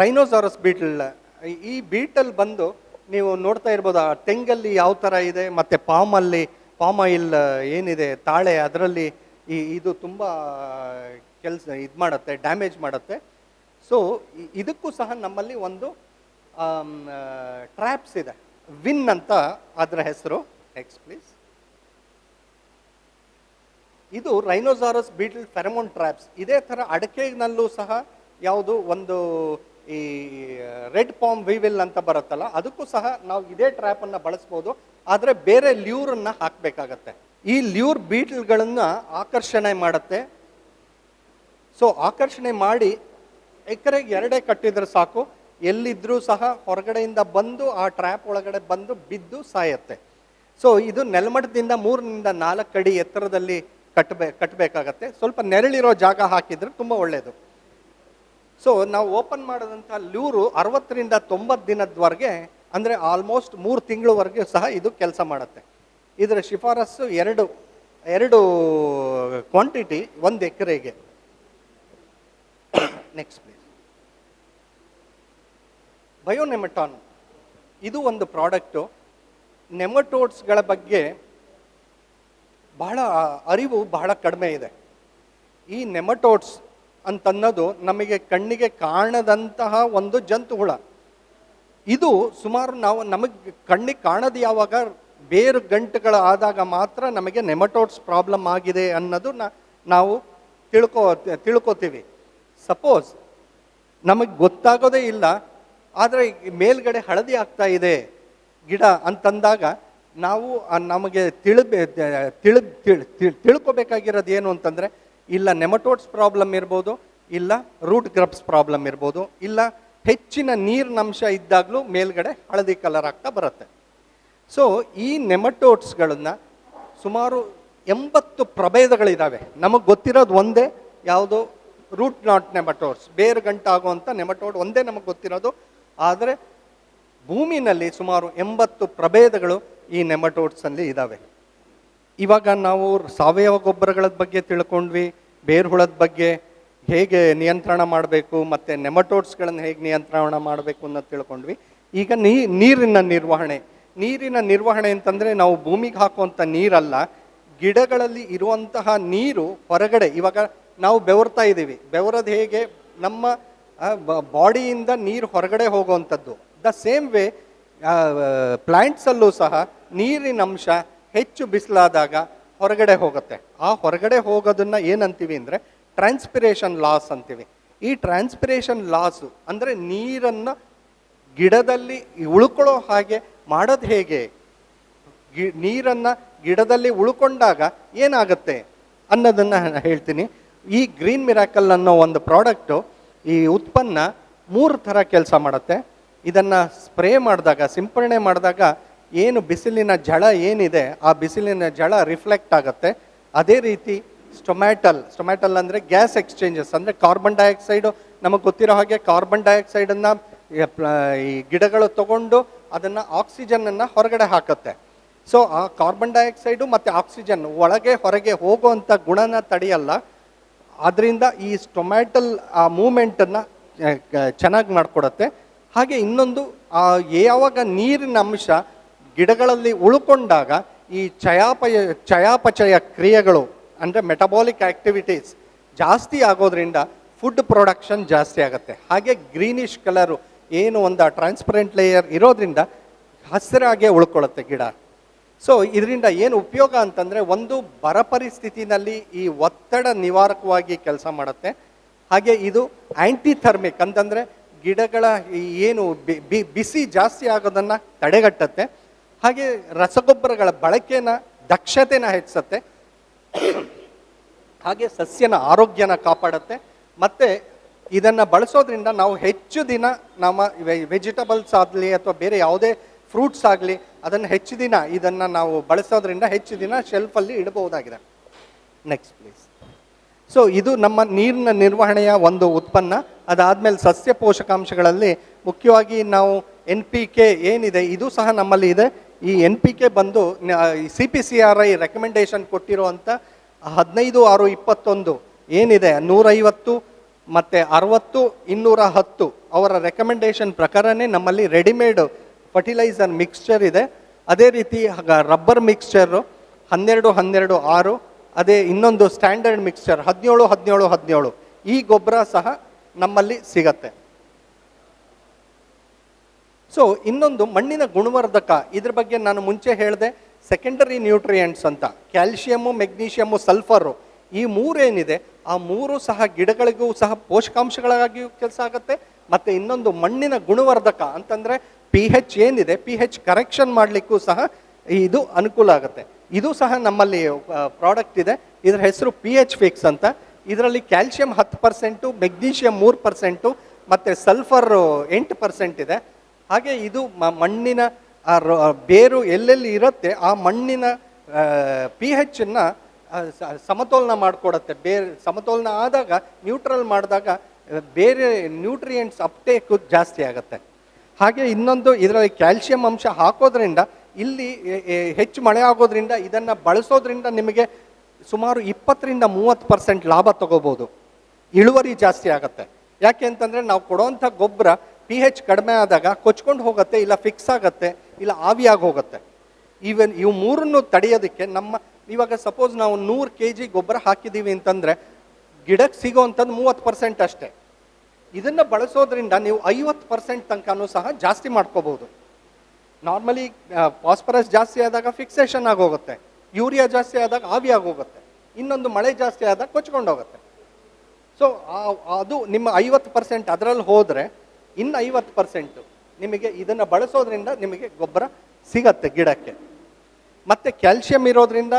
Rhinoceros Beetal ಈ ಬೀಟಲ್ ಬಂದು ನೀವು ನೋಡ್ತಾ ಇರ್ಬೋದು, ಆ ತೆಂಗಲ್ಲಿ ಯಾವ ಥರ ಇದೆ, ಮತ್ತು ಪಾಮಲ್ಲಿ ಪಾಮ್ ಆಯಿಲ್ ಏನಿದೆ, ತಾಳೆ ಅದರಲ್ಲಿ ಈ, ಇದು ತುಂಬ ಕೆಲಸ ಇದು ಮಾಡುತ್ತೆ ಡ್ಯಾಮೇಜ್ ಮಾಡುತ್ತೆ. ಸೊ ಇದಕ್ಕೂ ಸಹ ನಮ್ಮಲ್ಲಿ ಒಂದು ಟ್ರ್ಯಾಪ್ಸ್ ಇದೆ. ವಿನ್ ಅಂತ ಅದರ ಹೆಸರು. ನೆಕ್ಸ್ಟ್ ಪ್ಲೀಸ್ ಇದು ರೈನೋಸಾರಸ್ ಬೀಟಲ್ ಫೆರಮೋನ್ ಟ್ರ್ಯಾಪ್ಸ್ ಇದೇ ಥರ ಅಡಕೆನಲ್ಲೂ ಸಹ ಯಾವುದು ಒಂದು ಈ ರೆಡ್ ಪಾಮ್ ವಿವಿಲ್ ಅಂತ ಬರುತ್ತಲ್ಲ, ಅದಕ್ಕೂ ಸಹ ನಾವು ಇದೇ ಟ್ರ್ಯಾಪನ್ನು ಬಳಸ್ಬೋದು. ಆದರೆ ಬೇರೆ ಲ್ಯೂರನ್ನು ಹಾಕಬೇಕಾಗತ್ತೆ. ಈ ಲ್ಯೂರ್ ಬೀಟ್ಲ್ಗಳನ್ನು ಆಕರ್ಷಣೆ ಮಾಡುತ್ತೆ. ಸೊ ಆಕರ್ಷಣೆ ಮಾಡಿ ಎಕರೆಗೆ ಎರಡೇ ಕಟ್ಟಿದ್ರೆ ಸಾಕು. ಎಲ್ಲಿದ್ರೂ ಸಹ ಹೊರಗಡೆಯಿಂದ ಬಂದು ಆ ಟ್ರ್ಯಾಪ್ ಒಳಗಡೆ ಬಂದು ಬಿದ್ದು ಸಾಯತ್ತೆ. ಸೊ ಇದು ನೆಲಮಟ್ಟದಿಂದ ಮೂರರಿಂದ ನಾಲ್ಕು ಅಡಿ ಎತ್ತರದಲ್ಲಿ ಕಟ್ಟಬೇ ಕಟ್ಟಬೇಕಾಗತ್ತೆ ಸ್ವಲ್ಪ ನೆರಳಿರೋ ಜಾಗ ಹಾಕಿದರೆ ತುಂಬ ಒಳ್ಳೆಯದು ಸೊ ನಾವು ಓಪನ್ ಮಾಡಿದಂಥ ಲ್ಯೂರು ಅರವತ್ತರಿಂದ ತೊಂಬತ್ತು ದಿನದವರೆಗೆ, ಅಂದರೆ ಆಲ್ಮೋಸ್ಟ್ ಮೂರು ತಿಂಗಳವರೆಗೆ ಸಹ ಇದು ಕೆಲಸ ಮಾಡುತ್ತೆ. ಇದರ ಶಿಫಾರಸ್ಸು ಎರಡು ಎರಡು ಕ್ವಾಂಟಿಟಿ ಒಂದು ಎಕರೆಗೆ. ನೆಕ್ಸ್ಟ್ ಪ್ಲೀಸ್ ಬಯೋನೆಮಟಾನ್ ಇದು ಒಂದು ಪ್ರಾಡಕ್ಟು ನೆಮಟೋಡ್ಸ್ಗಳ ಬಗ್ಗೆ ಬಹಳ ಅರಿವು ಬಹಳ ಕಡಿಮೆ ಇದೆ. ಈ ನೆಮಟೋಡ್ಸ್ ಅಂತನ್ನೋದು ನಮಗೆ ಕಣ್ಣಿಗೆ ಕಾಣದಂತಹ ಒಂದು ಜಂತು ಹುಳ. ಇದು ಸುಮಾರು ನಾವು ನಮಗೆ ಕಣ್ಣಿಗೆ ಕಾಣದು ಯಾವಾಗ ಬೇರು ಗಂಟುಗಳು ಆದಾಗ ಮಾತ್ರ ನಮಗೆ ನೆಮಟೋಡ್ಸ್ ಪ್ರಾಬ್ಲಮ್ ಆಗಿದೆ ಅನ್ನೋದು ನಾವು ತಿಳ್ಕೋ, ತಿಳ್ಕೊತೀವಿ. ಸಪೋಸ್ ನಮಗೆ ಗೊತ್ತಾಗೋದೇ ಇಲ್ಲ, ಆದರೆ ಮೇಲ್ಗಡೆ ಹಳದಿ ಆಗ್ತಾ ಇದೆ ಗಿಡ ಅಂತಂದಾಗ ನಾವು ನಮಗೆ ತಿಳಿಬೇ ತಿಳ್, ತಿಳ್ಕೊಬೇಕಾಗಿರೋದು ಏನು ಅಂತಂದರೆ ಇಲ್ಲ ನೆಮಟೋಡ್ಸ್ ಪ್ರಾಬ್ಲಮ್ ಇರ್ಬೋದು, ಇಲ್ಲ ರೂಟ್ ಗ್ರಬ್ಸ್ ಪ್ರಾಬ್ಲಮ್ ಇರ್ಬೋದು, ಇಲ್ಲ ಹೆಚ್ಚಿನ ನೀರಿನಂಶ ಇದ್ದಾಗಲೂ ಮೇಲ್ಗಡೆ ಹಳದಿ ಕಲರ್ ಆಗ್ತಾ ಬರುತ್ತೆ. ಸೊ ಈ ನೆಮಟೋಡ್ಸ್ಗಳನ್ನು ಸುಮಾರು ಎಂಬತ್ತು ಪ್ರಭೇದಗಳಿದ್ದಾವೆ ನಮಗೆ ಗೊತ್ತಿರೋದು ಒಂದೇ, ಯಾವುದು ರೂಟ್ ನಾಟ್ ನೆಮಟೋಡ್ಸ್. ಬೇರು ಗಂಟಾಗುವಂಥ ನೆಮಟೋಡ್ ಒಂದೇ ನಮಗೆ ಗೊತ್ತಿರೋದು. ಆದರೆ ಭೂಮಿನಲ್ಲಿ ಸುಮಾರು ಎಂಬತ್ತು ಪ್ರಭೇದಗಳು ಈ ನೆಮಟೋಡ್ಸಲ್ಲಿ ಇದ್ದಾವೆ ಇವಾಗ ನಾವು ಸಾವಯವ ಗೊಬ್ಬರಗಳ ಬಗ್ಗೆ ತಿಳ್ಕೊಂಡ್ವಿ ಬೇರುಹುಳದ ಬಗ್ಗೆ ಹೇಗೆ ನಿಯಂತ್ರಣ ಮಾಡಬೇಕು, ಮತ್ತು ನೆಮಟೋಡ್ಸ್ಗಳನ್ನು ಹೇಗೆ ನಿಯಂತ್ರಣ ಮಾಡಬೇಕು ಅನ್ನೋದು ತಿಳ್ಕೊಂಡ್ವಿ. ಈಗ ನೀ, ನೀರಿನ ನಿರ್ವಹಣೆ. ನೀರಿನ ನಿರ್ವಹಣೆ ಅಂತಂದರೆ ನಾವು ಭೂಮಿಗೆ ಹಾಕುವಂಥ ನೀರಲ್ಲ, ಗಿಡಗಳಲ್ಲಿ ಇರುವಂತಹ ನೀರು ಹೊರಗಡೆ, ಇವಾಗ ನಾವು ಬೆವರ್ತಾ ಇದ್ದೀವಿ. ಬೆವರದು ಹೇಗೆ? ನಮ್ಮ ಬಾಡಿಯಿಂದ ನೀರು ಹೊರಗಡೆ ಹೋಗುವಂಥದ್ದು. ದ ಸೇಮ್ ವೇ ಪ್ಲ್ಯಾಂಟ್ಸಲ್ಲೂ ಸಹ ನೀರಿನ ಅಂಶ ಹೆಚ್ಚು ಬಿಸಿಲಾದಾಗ ಹೊರಗಡೆ ಹೋಗುತ್ತೆ. ಆ ಹೊರಗಡೆ ಹೋಗೋದನ್ನ ಏನಂತೀವಿ ಅಂದರೆ ಟ್ರಾನ್ಸ್ಪಿರೇಷನ್ ಲಾಸ್ ಅಂತೀವಿ. ಈ ಟ್ರಾನ್ಸ್ಪಿರೇಷನ್ ಲಾಸು ಅಂದರೆ ನೀರನ್ನು ಗಿಡದಲ್ಲಿ ಉಳ್ಕೊಳ್ಳೋ ಹಾಗೆ ಮಾಡೋದು ಹೇಗೆ? ಗಿ, ನೀರನ್ನು ಗಿಡದಲ್ಲಿ ಉಳ್ಕೊಂಡಾಗ ಏನಾಗುತ್ತೆ? ಅನ್ನೋದನ್ನು ಹೇಳ್ತೀನಿ. ಈ ಗ್ರೀನ್ ಮಿರಾಕಲ್ ಅನ್ನೋ ಒಂದು ಪ್ರಾಡಕ್ಟು ಈ ಉತ್ಪನ್ನ ಮೂರು ಥರ ಕೆಲಸ ಮಾಡುತ್ತೆ. ಇದನ್ನು ಸ್ಪ್ರೇ ಮಾಡಿದಾಗ ಸಿಂಪರಣೆ ಮಾಡಿದಾಗ ಏನು ಬಿಸಿಲಿನ ಜಳ ಏನಿದೆ, ಆ ಬಿಸಿಲಿನ ಜಳ ರಿಫ್ಲೆಕ್ಟ್ ಆಗುತ್ತೆ. ಅದೇ ರೀತಿ ಸ್ಟೊಮ್ಯಾಟಲ್ ಸ್ಟೊಮ್ಯಾಟಲ್ ಅಂದರೆ ಗ್ಯಾಸ್ ಎಕ್ಸ್ಚೇಂಜಸ್, ಅಂದರೆ ಕಾರ್ಬನ್ ಡೈಆಕ್ಸೈಡು, ನಮಗೆ ಗೊತ್ತಿರೋ ಹಾಗೆ ಕಾರ್ಬನ್ ಡೈಆಕ್ಸೈಡನ್ನು, ಈ ಗಿಡಗಳು ತಗೊಂಡು ಅದನ್ನು ಆಕ್ಸಿಜನನ್ನು ಹೊರಗಡೆ ಹಾಕುತ್ತೆ. ಸೊ, ಆ ಕಾರ್ಬನ್ ಡೈಆಕ್ಸೈಡು ಮತ್ತು ಆಕ್ಸಿಜನ್ ಒಳಗೆ ಹೊರಗೆ ಹೋಗುವಂಥ ಗುಣನ ತಡೆಯಲ್ಲ. ಅದರಿಂದ ಈ ಸ್ಟೊಮ್ಯಾಟಲ್, ಆ ಮೂಮೆಂಟನ್ನು ಚೆನ್ನಾಗಿ ಮಾಡಿಕೊಡತ್ತೆ. ಹಾಗೆ ಇನ್ನೊಂದು ಯಾವಾಗ ನೀರಿನ ಅಂಶ ಗಿಡಗಳಲ್ಲಿ ಉಳ್ಕೊಂಡಾಗ ಈ ಚಯಾಪಯ ಚಯಾಪಚಯ ಕ್ರಿಯೆಗಳು, ಅಂದರೆ ಮೆಟಬಾಲಿಕ್ ಆ್ಯಕ್ಟಿವಿಟೀಸ್ ಜಾಸ್ತಿ ಆಗೋದ್ರಿಂದ ಫುಡ್ ಪ್ರೊಡಕ್ಷನ್ ಜಾಸ್ತಿ ಆಗುತ್ತೆ. ಹಾಗೆ ಗ್ರೀನಿಶ್ ಕಲರು ಏನು ಒಂದು ಟ್ರಾನ್ಸ್ಪರೆಂಟ್ ಲೇಯರ್ ಇರೋದ್ರಿಂದ ಹಸಿರಾಗೆ ಉಳ್ಕೊಳ್ಳುತ್ತೆ ಗಿಡ. ಸೊ ಇದರಿಂದ ಏನು ಉಪಯೋಗ ಅಂತಂದರೆ ಒಂದು ಬರ ಪರಿಸ್ಥಿತಿನಲ್ಲಿ ಈ ಒತ್ತಡ ನಿವಾರಕವಾಗಿ ಕೆಲಸ ಮಾಡುತ್ತೆ. ಹಾಗೆ ಇದು ಆ್ಯಂಟಿಥರ್ಮಿಕ್ ಅಂತಂದರೆ ಗಿಡಗಳ ಏನು ಬಿಸಿ ಜಾಸ್ತಿ ಆಗೋದನ್ನು ತಡೆಗಟ್ಟುತ್ತೆ. ಹಾಗೆ ರಸಗೊಬ್ಬರಗಳ ಬಳಕೆನ ದಕ್ಷತೆನ ಹೆಚ್ಚಿಸತ್ತೆ. ಹಾಗೆ ಸಸ್ಯನ ಆರೋಗ್ಯನ ಕಾಪಾಡುತ್ತೆ. ಮತ್ತು ಇದನ್ನು ಬಳಸೋದ್ರಿಂದ ನಾವು ಹೆಚ್ಚು ದಿನ ನಮ್ಮ ವೆಜಿಟಬಲ್ಸ್ ಆಗಲಿ ಅಥವಾ ಬೇರೆ ಯಾವುದೇ ಫ್ರೂಟ್ಸ್ ಆಗಲಿ ಅದನ್ನು ಹೆಚ್ಚು ದಿನ ಇದನ್ನು ನಾವು ಬಳಸೋದ್ರಿಂದ ಹೆಚ್ಚು ದಿನ ಶೆಲ್ಫಲ್ಲಿ ಇಡಬಹುದಾಗಿದೆ. ನೆಕ್ಸ್ಟ್ ಪ್ಲೀಸ್ ಸೊ ಇದು ನಮ್ಮ ನೀರಿನ ನಿರ್ವಹಣೆಯ ಒಂದು ಉತ್ಪನ್ನ. ಅದಾದಮೇಲೆ ಸಸ್ಯ ಪೋಷಕಾಂಶಗಳಲ್ಲಿ ಮುಖ್ಯವಾಗಿ ನಾವು ಎನ್ ಪಿ ಕೆ ಏನಿದೆ, ಇದು ಸಹ ನಮ್ಮಲ್ಲಿ ಇದೆ. ಈ ಎನ್ ಪಿ ಕೆ ಬಂದು C P C R I recommendation ಕೊಟ್ಟಿರುವಂಥ ಹದಿನೈದು, ಆರು, ಇಪ್ಪತ್ತೊಂದು ಏನಿದೆ? ನೂರೈವತ್ತು ಮತ್ತು ಅರವತ್ತು, ಇನ್ನೂರ ಹತ್ತು ಅವರ ರೆಕಮೆಂಡೇಶನ್ ಪ್ರಕಾರನೇ ನಮ್ಮಲ್ಲಿ ರೆಡಿಮೇಡ್ ಫರ್ಟಿಲೈಸರ್ ಮಿಕ್ಸ್ಚರ್ ಇದೆ. ಅದೇ ರೀತಿ ರಬ್ಬರ್ ಮಿಕ್ಸ್ಚರು ಹನ್ನೆರಡು ಹನ್ನೆರಡು, ಆರು, ಅದೇ ಇನ್ನೊಂದು ಸ್ಟ್ಯಾಂಡರ್ಡ್ ಮಿಕ್ಸ್ಚರ್ ಹದಿನೇಳು ಹದಿನೇಳು ಹದಿನೇಳು ಈ ಗೊಬ್ಬರ ಸಹ ನಮ್ಮಲ್ಲಿ ಸಿಗತ್ತೆ. ಸೊ ಇನ್ನೊಂದು ಮಣ್ಣಿನ ಗುಣವರ್ಧಕ, ಇದ್ರ ಬಗ್ಗೆ ನಾನು ಮುಂಚೆ ಹೇಳಿದೆ ಸೆಕೆಂಡರಿ ನ್ಯೂಟ್ರಿಯೆಂಟ್ಸ್ ಅಂತ ಕ್ಯಾಲ್ಶಿಯಮ್ಮು ಮೆಗ್ನೀಷಿಯಮ್ಮು ಸಲ್ಫರು ಈ ಮೂರೇನಿದೆ, ಆ ಮೂರು ಸಹ ಗಿಡಗಳಿಗೂ ಸಹ ಪೋಷಕಾಂಶಗಳಾಗಿಯೂ ಕೆಲಸ ಆಗುತ್ತೆ, ಮತ್ತು ಇನ್ನೊಂದು ಮಣ್ಣಿನ ಗುಣವರ್ಧಕ ಅಂತಂದರೆ ಪಿ ಹೆಚ್ ಏನಿದೆ ಪಿ ಹೆಚ್ ಕರೆಕ್ಷನ್ ಮಾಡಲಿಕ್ಕೂ ಸಹ ಇದು ಅನುಕೂಲ ಆಗುತ್ತೆ. ಇದು ಸಹ ನಮ್ಮಲ್ಲಿ ಪ್ರಾಡಕ್ಟ್ ಇದೆ, ಇದರ ಹೆಸರು ಪಿ ಎಚ್ ಫಿಕ್ಸ್ ಅಂತ, ಇದರಲ್ಲಿ ಕ್ಯಾಲ್ಶಿಯಂ ಹತ್ತು ಪರ್ಸೆಂಟು ಮೆಗ್ನೀಷಿಯಂ ಮೂರು ಪರ್ಸೆಂಟು ಮತ್ತು ಸಲ್ಫರ್ ಎಂಟು ಪರ್ಸೆಂಟ್ ಇದೆ. ಹಾಗೆ ಇದು ಮಣ್ಣಿನ ಬೇರು ಎಲ್ಲೆಲ್ಲಿ ಇರುತ್ತೆ, ಆ ಮಣ್ಣಿನ ಪಿ ಹೆಚ್ಚನ್ನು ಸಮತೋಲನ ಮಾಡಿಕೊಡುತ್ತೆ. ಬೇರೆ, ಸಮತೋಲನ ಆದಾಗ ನ್ಯೂಟ್ರಲ್ ಮಾಡಿದಾಗ, ಬೇರೆ ನ್ಯೂಟ್ರಿಯೆಂಟ್ಸ್ ಅಪ್ಟೇಕು ಜಾಸ್ತಿ ಆಗುತ್ತೆ. ಹಾಗೆ ಇನ್ನೊಂದು ಇದರಲ್ಲಿ ಕ್ಯಾಲ್ಸಿಯಂ ಅಂಶ ಹಾಕೋದ್ರಿಂದ, ಇಲ್ಲಿ ಹೆಚ್ಚು ಮಳೆ ಆಗೋದ್ರಿಂದ, ಇದನ್ನು ಬಳಸೋದ್ರಿಂದ ನಿಮಗೆ ಸುಮಾರು ಇಪ್ಪತ್ತರಿಂದ ಮೂವತ್ತು ಪರ್ಸೆಂಟ್ ಲಾಭ ತಗೋಬೋದು. ಇಳುವರಿ ಜಾಸ್ತಿ ಆಗುತ್ತೆ. ಯಾಕೆ ಅಂತಂದರೆ, ನಾವು ಕೊಡೋವಂಥ ಗೊಬ್ಬರ ಪಿ ಹೆಚ್ ಕಡಿಮೆ ಆದಾಗ ಕೊಚ್ಕೊಂಡು ಹೋಗುತ್ತೆ, ಇಲ್ಲ ಫಿಕ್ಸ್ ಆಗುತ್ತೆ, ಇಲ್ಲ ಆವಿಯಾಗಿ ಹೋಗುತ್ತೆ. ಈವನ್ ಇವು ಮೂರನ್ನು ತಡೆಯೋದಕ್ಕೆ ನಮ್ಮ, ಇವಾಗ ಸಪೋಸ್ ನಾವು ನೂರು ಕೆ ಜಿ ಗೊಬ್ಬರ ಹಾಕಿದ್ದೀವಿ ಅಂತಂದರೆ ಗಿಡಕ್ಕೆ ಸಿಗೋವಂಥದ್ದು ಮೂವತ್ತು ಪರ್ಸೆಂಟ್ ಅಷ್ಟೇ. ಇದನ್ನು ಬಳಸೋದ್ರಿಂದ ನೀವು ಐವತ್ತು ಪರ್ಸೆಂಟ್ ತನಕನೂ ಸಹ ಜಾಸ್ತಿ ಮಾಡ್ಕೋಬೋದು. ನಾರ್ಮಲಿ ಫಾಸ್ಫರಸ್ ಜಾಸ್ತಿ ಆದಾಗ ಫಿಕ್ಸೇಷನ್ ಆಗೋಗುತ್ತೆ ಯೂರಿಯಾ ಜಾಸ್ತಿ ಆದಾಗ ಆವಿ ಹೋಗುತ್ತೆ. ಇನ್ನೊಂದು ಮಳೆ ಜಾಸ್ತಿ ಆದಾಗ ಕೊಚ್ಕೊಂಡು ಹೋಗುತ್ತೆ. ಸೊ ಅದು ನಿಮ್ಮ ಐವತ್ತು ಪರ್ಸೆಂಟ್ ಅದರಲ್ಲಿ ಹೋದರೆ ಇನ್ನು ಐವತ್ತು ಪರ್ಸೆಂಟು ನಿಮಗೆ ಇದನ್ನು ಬಳಸೋದ್ರಿಂದ ನಿಮಗೆ ಗೊಬ್ಬರ ಸಿಗತ್ತೆ ಗಿಡಕ್ಕೆ. ಮತ್ತು ಕ್ಯಾಲ್ಶಿಯಂ ಇರೋದ್ರಿಂದ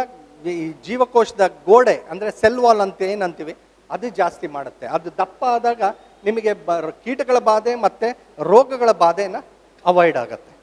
ಈ ಜೀವಕೋಶದ ಗೋಡೆ ಅಂದರೆ ಸೆಲ್ ವಾಲ್ ಅಂತ ಏನಂತೀವಿ, ಅದು ಜಾಸ್ತಿ ಮಾಡುತ್ತೆ. ಅದು ದಪ್ಪ ಆದಾಗ ನಿಮಗೆ ಬ ಕೀಟಗಳ ಬಾಧೆ ಮತ್ತು ರೋಗಗಳ ಬಾಧೆನ ಅವಾಯ್ಡ್ ಆಗುತ್ತೆ.